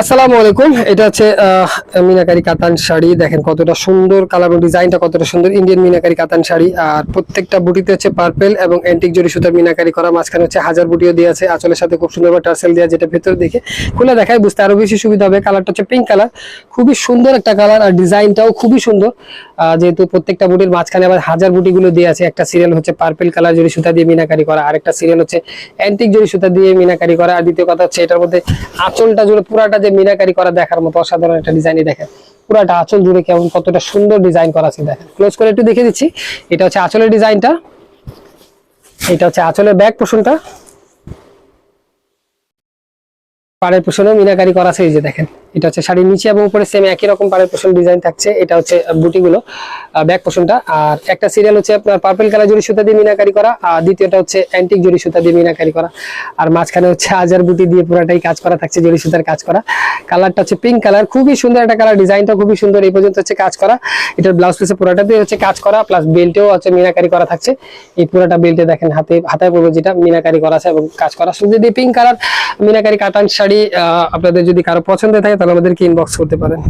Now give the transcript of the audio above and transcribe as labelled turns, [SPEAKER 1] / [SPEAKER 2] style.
[SPEAKER 1] আসসালামু আলাইকুম। এটা হচ্ছে কাতান শাড়ি। দেখেন কতটা সুন্দর কালার এবং ডিজাইনটা কতটা সুন্দর। ইন্ডিয়ান কাতান শাড়ি। আর প্রত্যেকটা বুটিতে হচ্ছে পার্পেল এবং অ্যান্টিক সুতার মিনাকারি করা। মাঝখানে হচ্ছে হাজার বুটিও দিয়ে আছে। আঁচলের সাথে খুব সুন্দর টার্সেল দেওয়া যেটা দেখে খুলে দেখায়, বুঝতে আরও বেশি সুবিধা হবে। কালারটা হচ্ছে পিঙ্ক কালার খুবই সুন্দর একটা কালার আর ডিজাইনটাও খুবই সুন্দর। যেহেতু প্রত্যেকটা বুটির মাঝখানে আবার হাজার বুটিগুলো দিয়ে আছে। একটা সিরিয়াল হচ্ছে পার্পেল কালার জরি সুতা দিয়ে মিনাকারি করা। আরেকটা সিরিয়াল হচ্ছে অ্যান্টিক জরি সুতা দিয়ে মিনাকারি করা। আর দ্বিতীয় কথা হচ্ছে, এটার মধ্যে আঁচলটা জুড়ে পুরাটা যে মিনাকারি করা দেখার মতো অসাধারণ একটা ডিজাইনই দেখেন। পুরাটা আঁচল জুড়ে কেমন, কতটা সুন্দর ডিজাইন করা আছে দেখেন। ক্লোজ করে একটু দেখে দিচ্ছি। এটা হচ্ছে আঁচলের ডিজাইনটা এটা হচ্ছে আঁচলের ব্যাক পোষণটা পাড়ের পোষণেও মিনাকারি করা আছে, এই যে দেখেন। এটা হচ্ছে শাড়ির নিচে এবং উপরে সেম একই রকম পাড়ের পোষণ ডিজাইন থাকছে। এটা হচ্ছে বুটিগুলো ব্যাক পোষণটা আর একটা সিরিয়াল হচ্ছে আপনার পার্পল কালার জরি সুতা দিয়ে মিনাকারি করা, আর দ্বিতীয়টা হচ্ছে অ্যান্টিক জরি সুতা দিয়ে মিনাকারি করা। আর মাঝখানে হচ্ছে হাজার বুটি দিয়ে পুরাটাই কাজ করা থাকছে জরি সুতার কাজ করা। কালারটা হচ্ছে পিঙ্ক কালার খুবই সুন্দর একটা কালার ডিজাইনটা খুবই সুন্দর, এই পর্যন্ত হচ্ছে কাজ করা। এটার ব্লাউজ পিসে পুরাটা দিয়ে হচ্ছে কাজ করা প্লাস বেল্টেও হচ্ছে মিনাকারি করা থাকছে। এই পুরাটা বেল্টে দেখেন, হাতে, হাতায় পড়বে যেটা, মিনাকারি করা আছে এবং কাজ করা। শুধু যদি পিঙ্ক কালার মিনাকারি কাটান শাড়ি আপনাদের যদি কারও পছন্দ থাকে তাহলে আমাদেরকে ইনবক্স করতে পারেন।